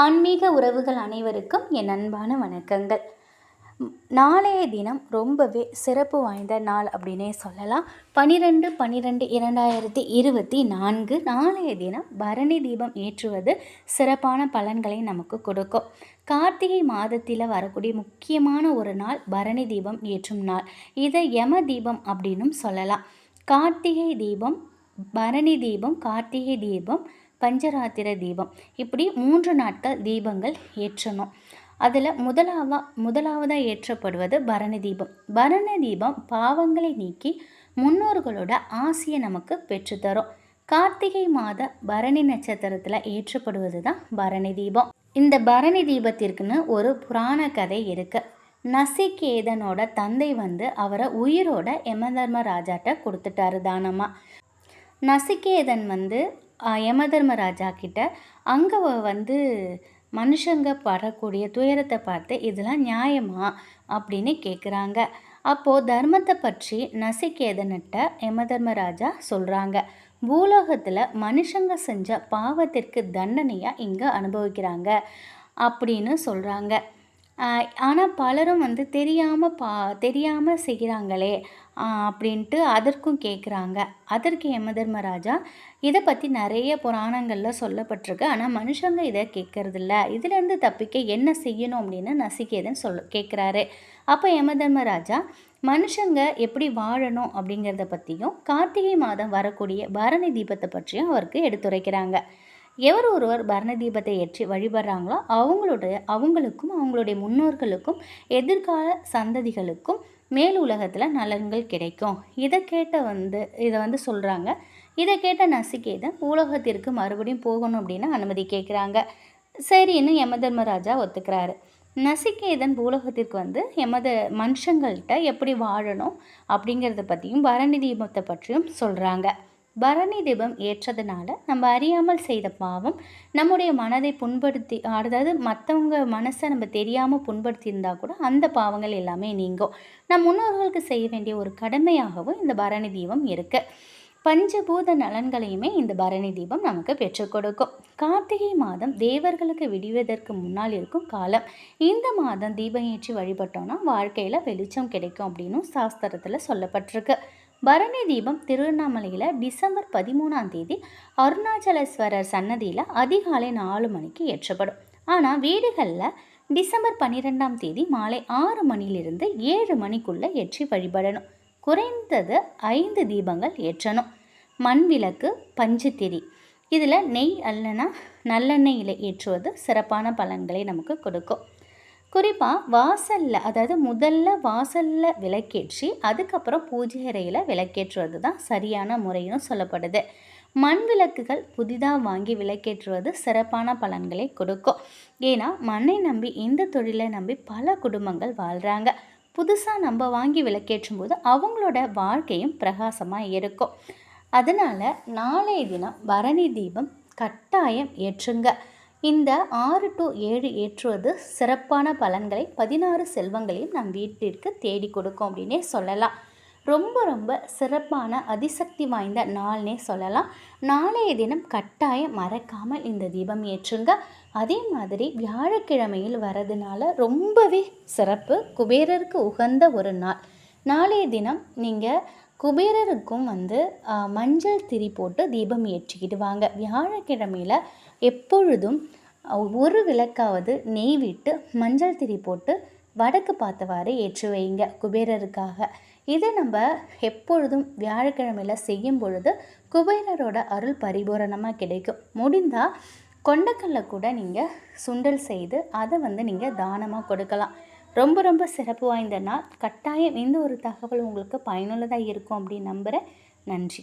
ஆன்மீக உறவுகள் அனைவருக்கும் என் அன்பான வணக்கங்கள். நாளைய தினம் ரொம்பவே சிறப்பு வாய்ந்த நாள் அப்படின்னே சொல்லலாம். பனிரெண்டு பன்னிரெண்டு இரண்டாயிரத்தி இருபத்தி நான்கு நாளைய தினம் பரணி தீபம் ஏற்றுவது சிறப்பான பலன்களை நமக்கு கொடுக்கும். கார்த்திகை மாதத்தில் வரக்கூடிய முக்கியமான ஒரு நாள் பரணி தீபம் ஏற்றும் நாள். இதை யம தீபம் அப்படின்னும் சொல்லலாம். கார்த்திகை தீபம் பரணி தீபம் கார்த்திகை தீபம் பஞ்சராத்திர தீபம். இப்படி மூன்று நாட்கள் தீபங்கள் ஏற்றணும். அதில் முதலாவா முதலாவதாக ஏற்றப்படுவது பரணி தீபம். பரண தீபம் பாவங்களை நீக்கி முன்னோர்களோட ஆசையை நமக்கு பெற்றுத்தரும். கார்த்திகை மாத பரணி நட்சத்திரத்தில் ஏற்றப்படுவது தான் பரணி தீபம். இந்த பரணி தீபத்திற்குன்னு ஒரு புராண கதை இருக்குது நசிகேதனோட தந்தை வந்து அவரை உயிரோட யமதர்ம ராஜாட்ட கொடுத்துட்டாரு தானமாக நசிகேதன் வந்து யமதர்மராஜா கிட்ட அங்கே வந்து மனுஷங்க படக்கூடிய துயரத்தை பார்த்து இதெல்லாம் நியாயமா அப்படின்னு கேட்குறாங்க அப்போது தர்மத்தை பற்றி நசிகேதன்கிட்ட யமதர்மராஜா சொல்கிறாங்க பூலோகத்தில் மனுஷங்க செஞ்ச பாவத்திற்கு தண்டனையாக இங்கே அனுபவிக்கிறாங்க அப்படின்னு சொல்கிறாங்க ஆனால் பலரும் வந்து தெரியாமல் பா தெரியாமல் செய்கிறாங்களே அப்படின்ட்டு அதற்கும் கேட்குறாங்க அதற்கு யமதர்மராஜா இதை பற்றி நிறைய புராணங்களில் சொல்லப்பட்டிருக்கு ஆனால் மனுஷங்க இதை கேட்கறதில்ல இதுலேருந்து தப்பிக்க என்ன செய்யணும் அப்படின்னு நசிகேதன் சொல் கேட்குறாரு அப்போ யமதர்மராஜா மனுஷங்க எப்படி வாழணும் அப்படிங்கிறத பற்றியும் கார்த்திகை மாதம் வரக்கூடிய பரணி தீபத்தை பற்றியும் அவருக்கு எடுத்துரைக்கிறாங்க. எவர் ஒருவர் பரண தீபத்தை ஏற்றி வழிபடுறாங்களோ அவங்களுடைய அவங்களுக்கும் அவங்களுடைய முன்னோர்களுக்கும் எதிர்கால சந்ததிகளுக்கும் மேல் உலகத்தில் நலன்கள் கிடைக்கும். இதை கேட்ட வந்து இதை வந்து சொல்கிறாங்க இதை கேட்ட நசிகேதன் உலகத்திற்கு மறுபடியும் போகணும் அப்படின்னு அனுமதி கேட்குறாங்க. சரின்னு யமதர்மராஜா ஒத்துக்கிறாரு. நசிகேதன் பூலோகத்திற்கு வந்து எமத மனுஷங்கள்கிட்ட எப்படி வாழணும்? அப்படிங்கிறத பற்றியும் பரணி தீபத்தை பற்றியும் சொல்கிறாங்க பரணி தீபம் ஏற்றதுனால நம்ம அறியாமல் செய்த பாவம் நம்முடைய மனதை புண்படுத்தி அதாவது மற்றவங்க மனசை நம்ம தெரியாமல் புண்படுத்தியிருந்தால் கூட அந்த பாவங்கள் எல்லாமே நீங்கும். நம் முன்னோர்களுக்கு செய்ய வேண்டிய ஒரு கடமையாகவும் இந்த பரணி தீபம் இருக்குது பஞ்சபூத நலன்களையுமே இந்த பரணி தீபம் நமக்கு பெற்றுக் கொடுக்கும். கார்த்திகை மாதம் தேவர்களுக்கு விடுவதற்கு முன்னால் இருக்கும் காலம். இந்த மாதம் தீபம் ஏற்றி வழிபட்டோம்னா வாழ்க்கையில் வெளிச்சம் கிடைக்கும் அப்படின்னும் சாஸ்திரத்தில் சொல்லப்பட்டிருக்கு. பரணி தீபம் திருவண்ணாமலையில் டிசம்பர் பதிமூணாம் தேதி அருணாச்சலேஸ்வரர் சன்னதியில் அதிகாலை நாலு மணிக்கு ஏற்றப்படும். ஆனால் வீடுகளில் டிசம்பர் பன்னிரெண்டாம் தேதி மாலை ஆறு மணியிலிருந்து ஏழு மணிக்குள்ளே ஏற்றி வழிபடணும். குறைந்தது ஐந்து தீபங்கள் ஏற்றணும். மண் விளக்கு பஞ்சுத்திரி. இதில் நெய் அல்லனா நல்லெண்ணெயில் ஏற்றுவது சிறப்பான பலன்களை நமக்கு கொடுக்கும். குறிப்பாக வாசலில் அதாவது முதல்ல வாசலில் விளக்கேற்றி அதுக்கப்புறம் பூஜை அறையில் விளக்கேற்றுவது தான் சரியான முறையும் சொல்லப்படுது. மண் விளக்குகள் புதிதாக வாங்கி விளக்கேற்றுவது சிறப்பான பலன்களை கொடுக்கும். ஏன்னா மண்ணை நம்பி இந்த தொழிலை நம்பி பல குடும்பங்கள் வாழ்கிறாங்க புதுசாக நம்ம வாங்கி விளக்கேற்றும் போது அவங்களோட வாழ்க்கையும் பிரகாசமாக இருக்கும். அதனால் நாளைய தினம் பரணி தீபம் கட்டாயம் ஏற்றுங்க. இந்த ஆறு டு ஏழு ஏற்றுவது சிறப்பான பலன்களை பதினாறு செல்வங்களையும் நம் வீட்டிற்கு தேடி கொடுக்கும் அப்படின்னே சொல்லலாம். ரொம்ப ரொம்ப சிறப்பான அதிசக்தி வாய்ந்த நாள்னே சொல்லலாம். நாளைய தினம் கட்டாயம் மறக்காமல் இந்த தீபம் ஏற்றுங்க. அதே மாதிரி வியாழக்கிழமையில் வரதுனால ரொம்பவே சிறப்பு குபேரருக்கு உகந்த ஒரு நாள். நாளைய தினம் நீங்கள் குபேரருக்கும் வந்து மஞ்சள் திரி போட்டு தீபம் ஏற்றிக்கிட்டு வாங்க வியாழக்கிழமையில் எப்பொழுதும் ஒரு விளக்காவது நெய் விட்டு மஞ்சள் திரி போட்டு வடக்கு பார்த்தவாறு ஏற்றி வைங்க குபேரருக்காக. இதை நம்ம எப்பொழுதும் வியாழக்கிழமையில் செய்யும் பொழுது குபேரரோட அருள் பரிபூரணமாக கிடைக்கும். முடிந்தால் கொண்டக்கல்ல கூட நீங்கள் சுண்டல் செய்து அதை வந்து நீங்கள் தானமாக கொடுக்கலாம். ரொம்ப ரொம்ப சிறப்பு வாய்ந்த நாள். கட்டாயம் இந்த ஒரு தகவல் உங்களுக்கு பயனுள்ளதாக இருக்கும் அப்படின்னு நம்புகிறேன் நன்றி.